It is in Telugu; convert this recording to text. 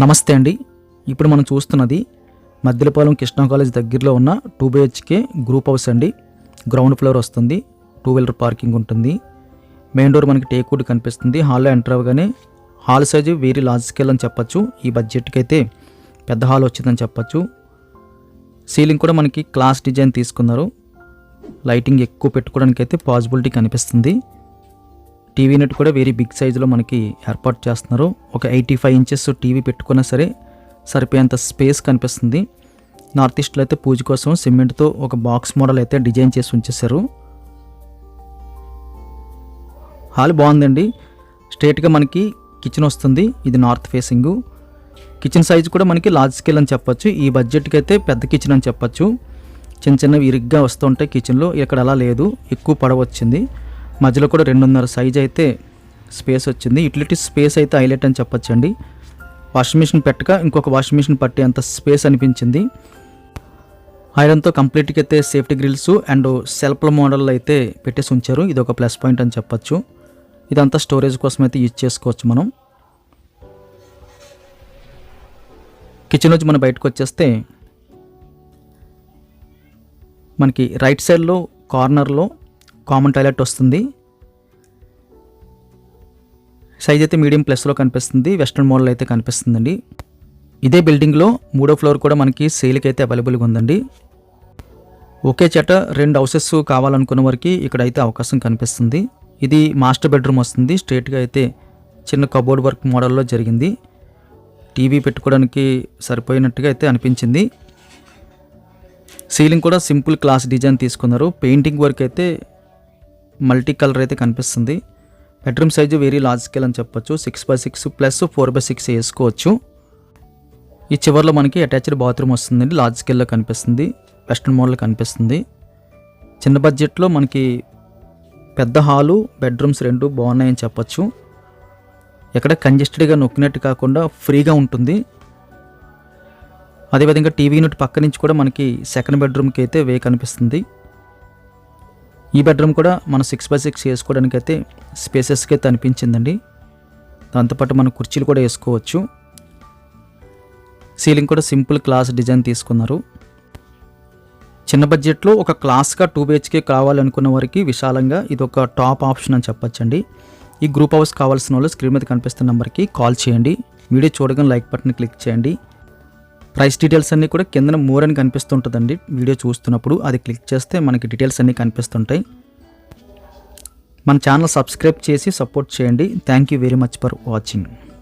నమస్తే అండి. ఇప్పుడు మనం చూస్తున్నది మద్దిలపాలెం కృష్ణా కాలేజ్ దగ్గరలో ఉన్న టూ బిహెచ్కే గ్రూప్ హౌస్ అండి. గ్రౌండ్ ఫ్లోర్ వస్తుంది. టూ వీలర్ పార్కింగ్ ఉంటుంది. మెయిన్ డోర్ మనకి టేక్ కనిపిస్తుంది. హాల్లో ఎంటర్ అవ్వగానే hall size very large scale అని చెప్పచ్చు. ఈ బడ్జెట్కి అయితే పెద్ద హాల్ వచ్చిందని చెప్పచ్చు. సీలింగ్ కూడా మనకి క్లాస్ డిజైన్ తీసుకున్నారు. లైటింగ్ ఎక్కువ పెట్టుకోవడానికి అయితే పాసిబిలిటీ కనిపిస్తుంది. టీవీ నెట్ కూడా వెరీ బిగ్ సైజులో మనకి ఏర్పాటు చేస్తున్నారు. ఒక ఎయిటీ ఫైవ్ ఇంచెస్ టీవీ పెట్టుకున్నా సరే సరిపోయేంత స్పేస్ కనిపిస్తుంది. నార్త్ ఈస్ట్లో అయితే పూజ కోసం సిమెంట్తో ఒక బాక్స్ మోడల్ అయితే డిజైన్ చేసి ఉంచేశారు. హాల్ బాగుందండి. స్ట్రేట్గా మనకి కిచెన్ వస్తుంది. ఇది నార్త్ ఫేసింగ్ కిచెన్ సైజ్ కూడా మనకి లార్జ్ స్కేల్ అని చెప్పొచ్చు. ఈ బడ్జెట్కి అయితే పెద్ద కిచెన్ అని చెప్పొచ్చు. చిన్న చిన్నవి ఇరుగ్గా వస్తుంటాయి కిచెన్లో ఇక్కడ అలా లేదు. ఎక్కువ పడవచ్చింది వచ్చింది. మధ్యలో కూడా రెండున్నర సైజ్ అయితే స్పేస్ వచ్చింది. యూటిలిటీ స్పేస్ అయితే హైలైట్ అని చెప్పొచ్చండి. వాషింగ్ మిషన్ పెట్టక ఇంకొక వాషింగ్ మిషన్ పట్టే అంత స్పేస్ అనిపించింది ఐరన్తో కంప్లీట్గా అయితే సేఫ్టీ గ్రిల్స్ అండ్ సెల్ఫ్ల మోడల్ అయితే పెట్టేసి ఉంచారు. ఇది ఒక ప్లస్ పాయింట్ అని చెప్పొచ్చు. ఇదంతా స్టోరేజ్ కోసం అయితే యూజ్ చేసుకోవచ్చు మనం. కిచెన్ నుంచి మనం బయటకు వచ్చేస్తే మనకి రైట్ సైడ్లో కార్నర్లో కామన్ టాయిలెట్ వస్తుంది. సైజ్ అయితే మీడియం ప్లస్లో కనిపిస్తుంది. వెస్ట్రన్ మోడల్ అయితే కనిపిస్తుందండి. ఇదే బిల్డింగ్లో మూడో ఫ్లోర్ కూడా మనకి సేల్కి అయితే అవైలబుల్గా ఉందండి. ఒకే చెట రెండు హౌసెస్ కావాలనుకున్న వారికి ఇక్కడ అయితే అవకాశం కనిపిస్తుంది. ఇది మాస్టర్ బెడ్రూమ్ వస్తుంది. స్ట్రేట్గా అయితే చిన్న కబోర్డ్ వర్క్ మోడల్లో జరిగింది. టీవీ పెట్టుకోవడానికి సరిపోయినట్టుగా అయితే అనిపించింది. సీలింగ్ కూడా సింపుల్ క్లాస్ డిజైన్ తీసుకున్నారు. పెయింటింగ్ వర్క్ అయితే మల్టీ కలర్ అయితే కనిపిస్తుంది. Bedroom size very large scale అని చెప్పొచ్చు. Six by six plus four by six వేసుకోవచ్చు. ఈ చివరిలో మనకి అటాచ్డ్ బాత్రూమ్ వస్తుందండి. లార్జ్ స్కేల్లో కనిపిస్తుంది. వెస్ట్రన్ మోడల్ కనిపిస్తుంది. చిన్న బడ్జెట్లో మనకి పెద్ద హాలు బెడ్రూమ్స్ రెండు బాగున్నాయని చెప్పొచ్చు. ఎక్కడ కంజెస్టెడ్గా నొక్కినట్టు కాకుండా ఫ్రీగా ఉంటుంది. అదేవిధంగా టీవీ యూనిట్ పక్క నుంచి కూడా మనకి సెకండ్ బెడ్రూమ్కి అయితే వే కనిపిస్తుంది. ఈ బెడ్రూమ్ కూడా మనం సిక్స్ బై సిక్స్ వేసుకోవడానికి అయితే స్పేసెస్కి అయితే అనిపించిందండి దాంతోపాటు మనం కుర్చీలు కూడా వేసుకోవచ్చు. సీలింగ్ కూడా సింపుల్ క్లాస్ డిజైన్ తీసుకున్నారు. చిన్న బడ్జెట్లో ఒక క్లాస్గా టూ బిహెచ్కే కావాలనుకున్న వారికి విశాలంగా ఇది ఒక టాప్ ఆప్షన్ అని చెప్పొచ్చండి. ఈ గ్రూప్ హౌస్ కావాల్సిన వాళ్ళు స్క్రీన్ మీద కనిపిస్తున్న నెంబర్కి కాల్ చేయండి. వీడియో చూడగానే లైక్ బటన్ క్లిక్ చేయండి. ప్రైస్ డీటెయిల్స్ అన్నీ కూడా కింద మోర్ అని కనిపిస్తుంటుందండి. వీడియో చూస్తున్నప్పుడు అది క్లిక్ చేస్తే మనకి డీటెయిల్స్ అన్నీ కనిపిస్తుంటాయి. మన ఛానల్ సబ్స్క్రైబ్ చేసి సపోర్ట్ చేయండి. Thank you very much for watching